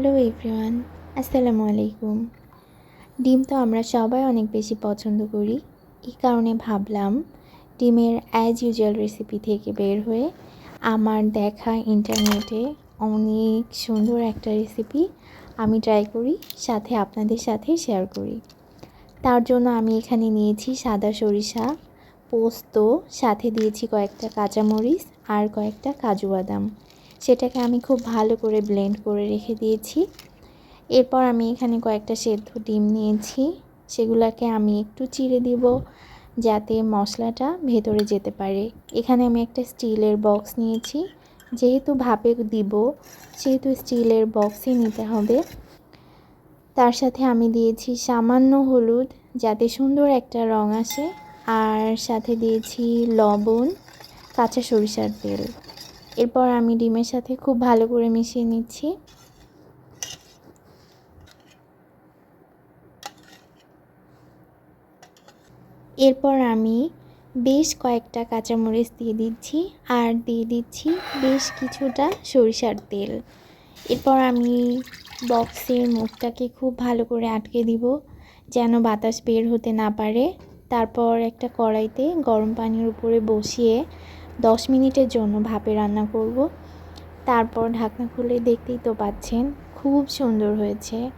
Hello everyone আসসালামু আলাইকুম ডিম তো আমরা সবাই অনেক বেশি পছন্দ করি। এই কারণে ভাবলাম ডিমের অ্যাজ ইউজুয়াল রেসিপি থেকে বের হয়ে আমার দেখা ইন্টারনেটে অনেক সুন্দর একটা রেসিপি আমি ট্রাই করি, সাথে আপনাদের সাথে শেয়ার করি। তার জন্য আমি এখানে নিয়েছি সাদা সরিষা পোস্ত, সাথে দিয়েছি কয়েকটা কাঁচামরিচ আর কয়েকটা কাজু বাদাম। সেটাকে আমি খুব ভালো করে ব্লেন্ড করে রেখে দিয়েছি। এরপর আমি এখানে কয়েকটা সেদ্ধ ডিম নিয়েছি। সেগুলোকে আমি একটু চিড়ে দিব যাতে মশলাটা ভেতরে যেতে পারে। এখানে আমি একটা স্টিলের বক্স নিয়েছি। যেহেতু ভাপে দিব, সেহেতু স্টিলের বক্সই নিতে হবে। তার সাথে আমি দিয়েছি সামান্য হলুদ যাতে সুন্দর একটা রং আসে। আর সাথে দিয়েছি লবণ, কাঁচা সরিষার তেল। এরপর আমি ডিমের সাথে খুব ভালো করে মিশিয়ে নিচ্ছি। এরপর আমি বেশ কয়েকটা কাঁচামরিচ দিয়ে দিচ্ছি আর দিয়ে দিচ্ছি বেশ কিছুটা সরিষার তেল। এরপর আমি বক্সের মুখটাকে খুব ভালো করে আটকে দিব যেন বাতাস বের হতে না পারে। তারপর একটা কড়াইতে গরম পানির উপরে বসিয়ে দশ মিনিটের জন্য ভাপে রান্না করব। তারপর ঢাকনা খুলে দেখতেই তো পাচ্ছেন, খুব সুন্দর হয়েছে।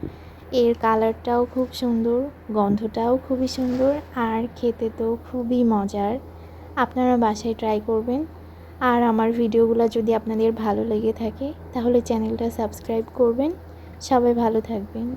এর কালারটাও খুব সুন্দর, গন্ধটাও খুবই সুন্দর, আর খেতে তো খুবই মজার। আপনারা বাসায় ট্রাই করবেন। আর আমার ভিডিওগুলো যদি আপনাদের ভালো লেগে থাকে, তাহলে চ্যানেলটা সাবস্ক্রাইব করবেন। সবাই ভালো থাকবেন।